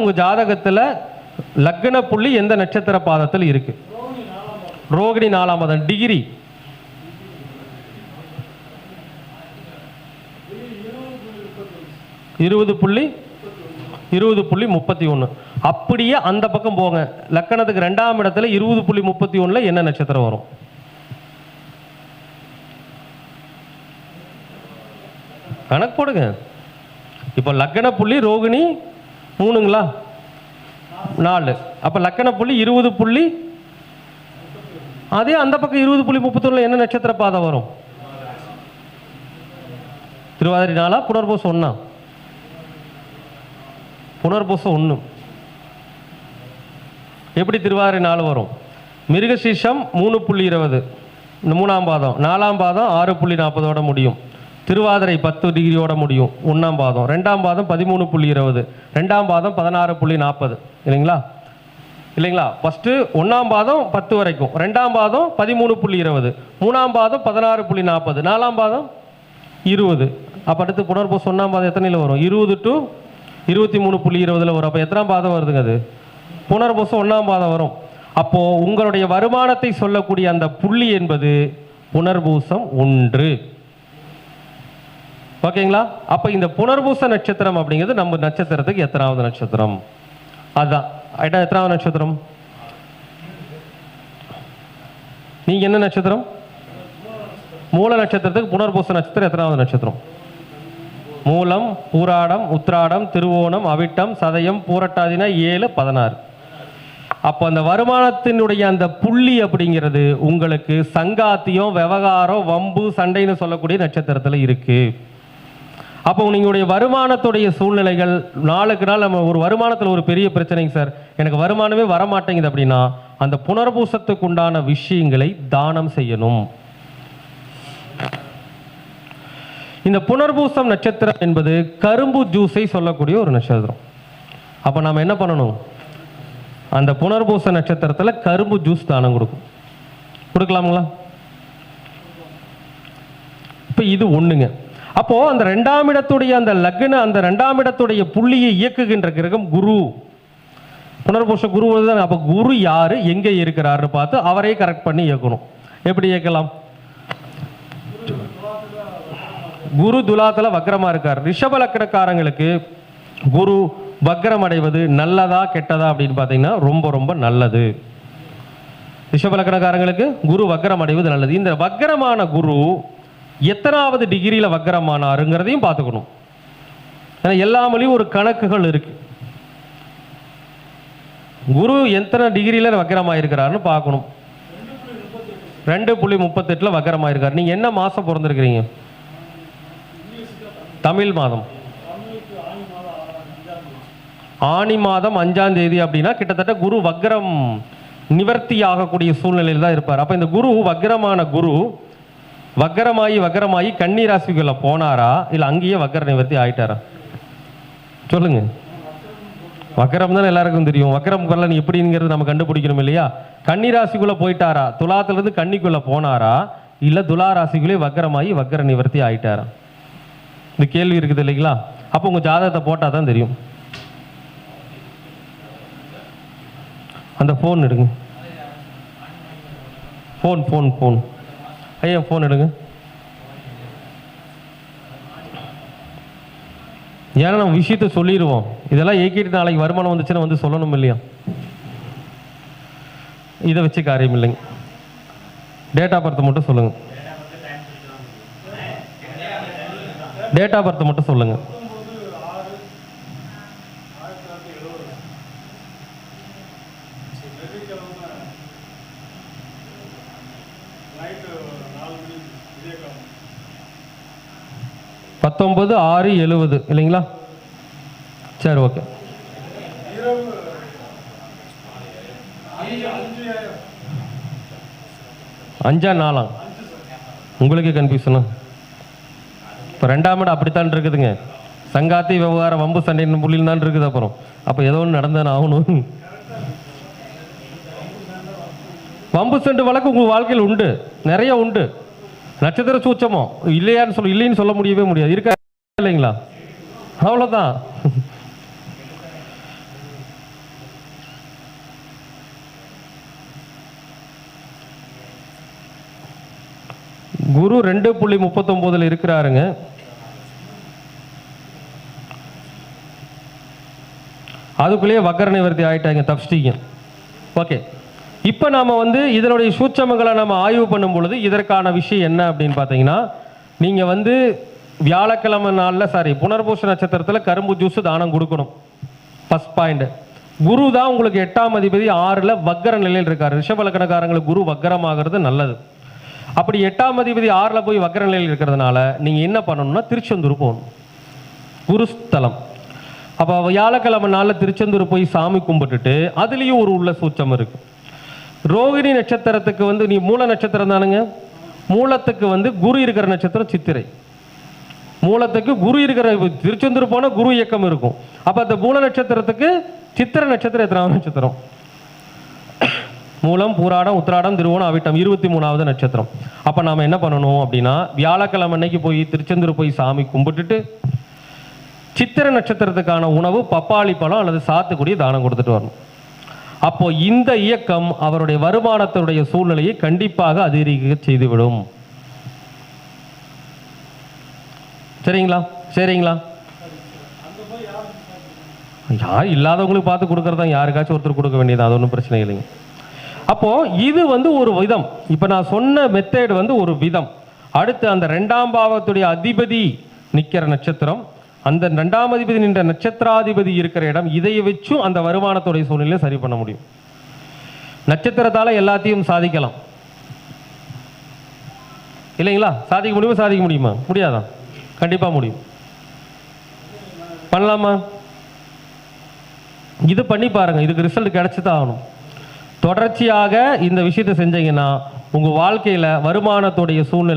உங்கள் ஜாதகத்தில் லக்ன புள்ளி எந்த நட்சத்திர பாதத்தில் இருக்கு? ரோகிணி நாலாம் பாதம் டிகிரி. இருபது புள்ளி இருபது புள்ளி முப்பத்தி ஒன்று அப்படியே அந்த பக்கம் போங்க. லக்கணத்துக்கு ரெண்டாம் இடத்துல இருபது புள்ளி முப்பத்தி ஒன்றில் என்ன நட்சத்திரம் வரும்? கணக்கு போடுங்க. இப்போ லக்கண புள்ளி ரோகிணி மூணுங்களா? நாலு. அப்போ லக்கண புள்ளி இருபது புள்ளி அதே அந்த பக்கம் இருபது புள்ளி முப்பத்தொன்னுல என்ன நட்சத்திர பாதை வரும்? திருவாதிரி நாளா புனர்பூசம் ஒன்றா புனர்பூசம் ஒன்று எப்படி திருவாதிரை நாள் வரும்? மிருகசீஷம் மூணு புள்ளி இருபது. இந்த மூணாம் பாதம். நாலாம் பாதம் ஆறு புள்ளி நாற்பதோட முடியும். திருவாதிரை பத்து டிகிரியோட முடியும். ஒன்றாம் பாதம். ரெண்டாம் பாதம் பதிமூணு புள்ளி இருபது. ரெண்டாம் பாதம் பதினாறு புள்ளி நாற்பது. இல்லைங்களா? இல்லைங்களா? ஃபஸ்ட்டு ஒன்றாம் பாதம் பத்து வரைக்கும். ரெண்டாம் பாதம் பதிமூணு புள்ளி இருபது. மூணாம் பாதம் பதினாறு புள்ளி நாற்பது. நாலாம் பாதம் இருபது. அப்போ அடுத்து புனர்பூசம் ஒன்றாம் பாதம் எத்தனையில் வரும்? இருபது டு இருபத்தி மூணு புள்ளி இருபதில் வரும். அப்போ எத்தனாம் பாதம் வருதுங்க அது? புனர்பூசம் ஒன்றாம் பாதம் வரும். அப்போது உங்களுடைய வருமானத்தை சொல்லக்கூடிய அந்த புள்ளி என்பது புனர்பூசம் ஒன்று. ஓகேங்களா? அப்போ இந்த புனர்பூச நட்சத்திரம் அப்படிங்கிறது நம்ம நட்சத்திரத்துக்கு எத்தனாவது நட்சத்திரம்? அதுதான் ஐட்டா எத்தனாவது நட்சத்திரம்? நீங்கள் என்ன நட்சத்திரம்? மூல நட்சத்திரத்துக்கு புனர்பூச நட்சத்திரம் எத்தனாவது நட்சத்திரம்? மூலம் பூராடம் உத்ராடம் திருவோணம் அவிட்டம் சதயம் பூரட்டாதினா ஏழு பதினாறு. அப்போ அந்த வருமானத்தினுடைய அந்த புள்ளி அப்படிங்கிறது உங்களுக்கு சங்காத்தியம் விவகாரம் வம்பு சண்டைன்னு சொல்லக்கூடிய நட்சத்திரத்தில் இருக்குது அப்போ உங்களுடைய வருமானத்துடைய சூழ்நிலைகள் நாளுக்கு நாள் நம்ம ஒரு வருமானத்தில் ஒரு பெரிய பிரச்சனைங்க சார். எனக்கு வருமானமே வரமாட்டேங்குது அப்படின்னா அந்த புனர்பூசத்துக்கு உண்டான விஷயங்களை தானம் செய்யணும். இந்த புனர்பூசம் நட்சத்திரம் என்பது கரும்பு ஜூஸை சொல்லக்கூடிய ஒரு நட்சத்திரம். அப்போ நாம் என்ன பண்ணணும்? அந்த புனர்பூச நட்சத்திரத்தில் கரும்பு ஜூஸ் தானம் கொடுக்கும் கொடுக்கலாமுங்களா? இப்போ இது ஒன்றுங்க அப்போ அந்த ரெண்டாம் இடத்துடைய அந்த லக்ன அந்த ரெண்டாம் இடத்துடைய புள்ளியை இயக்குகின்ற கிரகம் குரு. புனர்பூச குரு தான். அப்போ குரு யாரு? எங்க இருக்கிறாருன்னு பார்த்து அவரே கரெக்ட் பண்ணி இயக்கணும். எப்படி இயக்கலாம்? குரு துலாத்துல வக்ரமா இருக்கார். ரிஷப லக்கணக்காரங்களுக்கு குரு வக்ரம் அடைவது நல்லதா கெட்டதா அப்படின்னு பார்த்தீங்கன்னா ரொம்ப ரொம்ப நல்லது. ரிஷப லக்கணக்காரங்களுக்கு குரு வக்ரம் அடைவது நல்லது. இந்த வக்ரமான குரு எத்தனாவது டிகிரியில் வக்கரமானாருங்கிறதையும் பார்த்துக்கணும். ஏன்னா எல்லாமலையும் ஒரு கணக்குகள் இருக்கு. குரு எத்தனை டிகிரியில் வக்கரமாயிருக்கிறாருன்னு பார்க்கணும். ரெண்டு புள்ளி முப்பத்தெட்டில் வக்ரமாயிருக்காரு நீங்கள் என்ன மாதம் பிறந்திருக்கிறீங்க? தமிழ் மாதம். ஆனி மாதம் அஞ்சாம் தேதி அப்படின்னா கிட்டத்தட்ட குரு வக்ரம் நிவர்த்தி ஆகக்கூடிய சூழ்நிலையில் தான் இருப்பார். அப்போ இந்த குரு வக்ரமான குரு வக்ரமாயி வக்கரமாயி கன்னி ராசிக்குள்ள போனாரா? இல்லை அங்கேயே வக்கர நிவர்த்தி ஆயிட்டாரா? சொல்லுங்க. வக்கரம் தான் எல்லாருக்கும் தெரியும். வக்கரம் பலன் எப்படிங்கிறது நம்ம கண்டுபிடிக்கணும் இல்லையா? கன்னி ராசிக்குள்ள போயிட்டாரா? துலாத்துல இருந்து போனாரா? இல்ல துலா ராசிக்குள்ளே வக்கரமாயி வக்கர நிவர்த்தி ஆயிட்டாரா? இந்த கேள்வி இருக்குது இல்லைங்களா? அப்போ உங்க ஜாதகத்தை போட்டால் தான் தெரியும். அந்த ஃபோன் எடுங்க. ஃபோன் ஃபோன் ஃபோன் ஐயா ஃபோன் எடுங்க. ஏன்னா நம்ம விஷயத்த சொல்லிடுவோம். இதெல்லாம் ஏக்கிட்டு நாளைக்கு வருமானம் வந்துச்சுன்னா வந்து சொல்லணும் இல்லையா? இதை வச்சு காரியம் இல்லைங்க. டேட் ஆஃப் பர்த் மட்டும் சொல்லுங்க. டேட் ஆஃப் பர்த் மட்டும் சொல்லுங்க. Uh, பத்தொன்பது ஆறு எழுவது. இல்லைங்களா? சரி ஓகே. அஞ்சா நாலாம் உங்களுக்கு கன்ஃபியூஷனா இப்போ ரெண்டாம் இடம் அப்படித்தான் இருக்குதுங்க. சங்காத்தி விவகாரம் வம்பு சண்டைன்னு புள்ளியில் தான் இருக்குது அப்புறம். அப்போ ஏதோ ஒன்று நடந்தேன்னு ஆகணும். வம்பு செண்டு வழக்கு உங்கள் வாழ்க்கையில் உண்டு. நிறைய உண்டு. நட்சத்திர சூச்சமோ இல்லையான்னு சொல்ல இல்லைன்னு சொல்ல முடியவே முடியாது. இருக்கா இல்லைங்களா? அவ்வளோதான் குரு ரெண்டு புள்ளி முப்பத்தொம்போதில் இருக்கிறாருங்க. அதுக்குள்ளேயே வக்கரணை வர்த்தி ஆகிட்டாங்க தப்பிச்சிட்டீங்க. ஓகே. இப்போ நாம் வந்து இதனுடைய சூட்சமங்களை நம்ம ஆய்வு பண்ணும் பொழுது இதற்கான விஷயம் என்ன அப்படின்னு பார்த்தீங்கன்னா நீங்கள் வந்து வியாழக்கிழமை நாளில் சாரி புனர்பூச நட்சத்திரத்தில் கரும்பு ஜூஸ் தானம் கொடுக்கணும். ஃபஸ்ட் பாயிண்ட் குரு தான் உங்களுக்கு எட்டாம் அதிபதி ஆறில் வக்கர நிலையில் இருக்கார். ரிஷபலக்கணக்காரங்களுக்கு குரு வக்கரமாகிறது நல்லது. அப்படி எட்டாம் அதிபதி ஆறில் போய் வக்கர நிலையில் இருக்கிறதுனால நீங்கள் என்ன பண்ணணும்னா திருச்செந்தூர் போகணும். குருஸ்தலம். அப்போ வியாழக்கிழமை நாளில் திருச்செந்தூர் போய் சாமி கும்பிட்டுட்டு அதுலேயும் ஒரு உள்ள சூச்சம் இருக்குது ரோகிணி நட்சத்திரத்துக்கு வந்து நீ மூல நட்சத்திரம் தானுங்க. மூலத்துக்கு வந்து குரு இருக்கிற நட்சத்திரம் சித்திரை. மூலத்துக்கு குரு இருக்கிற திருச்செந்தூர் போனால் குரு இயக்கம் இருக்கும். அப்போ அந்த மூல நட்சத்திரத்துக்கு சித்திரை நட்சத்திரம் எத்தனாவது நட்சத்திரம்? மூலம் பூராடம் உத்திராடம் திருவோணம் அவிட்டம் இருபத்தி மூணாவது நட்சத்திரம். அப்போ நாம் என்ன பண்ணணும் அப்படின்னா வியாழக்கிழமை அன்னைக்கு போய் திருச்செந்தூர் போய் சாமி கும்பிட்டுட்டு சித்திரை நட்சத்திரத்துக்கான உணவு பப்பாளி பழம் அல்லது சாத்துக்குடி தானம் கொடுத்துட்டு வரணும். அப்போ இந்த இயக்கம் அவருடைய வருமானத்துடைய சூழ்நிலையை கண்டிப்பாக அதிகரிக்க செய்துவிடும். சரிங்களா? சரிங்களா? யார் இல்லாதவங்களுக்கு பார்த்து கொடுக்கறது? தான் யாருக்காச்சும் ஒருத்தர் கொடுக்க வேண்டியது அது ஒன்றும் பிரச்சனை இல்லைங்க. அப்போ இது வந்து ஒரு விதம். இப்போ நான் சொன்ன மெத்தேடு வந்து ஒரு விதம். அடுத்து அந்த ரெண்டாம் பாவத்துடைய அதிபதி நிற்கிற நட்சத்திரம் அந்த ரெண்டாம் அதிபதி நின்ற நட்சத்திராதிபதி இருக்கிற இடம் இதை வச்சும் அந்த வருமானத்துடைய சூழ்நிலையை சரி பண்ண முடியும். நட்சத்திரத்தால் எல்லாத்தையும் சாதிக்கலாம். இல்லைங்களா? சாதிக்க முடியுமா? சாதிக்க முடியுமா? முடியாதா? கண்டிப்பாக முடியும். பண்ணலாமா? இது பண்ணி பாருங்கள் இதுக்கு ரிசல்ட் கிடச்சி தான் ஆகணும். தொடர்ச்சியாக இந்த விஷயத்தை செஞ்சீங்கன்னா உங்கள் வாழ்க்கையில் வருமானத்துடைய சூழ்நிலை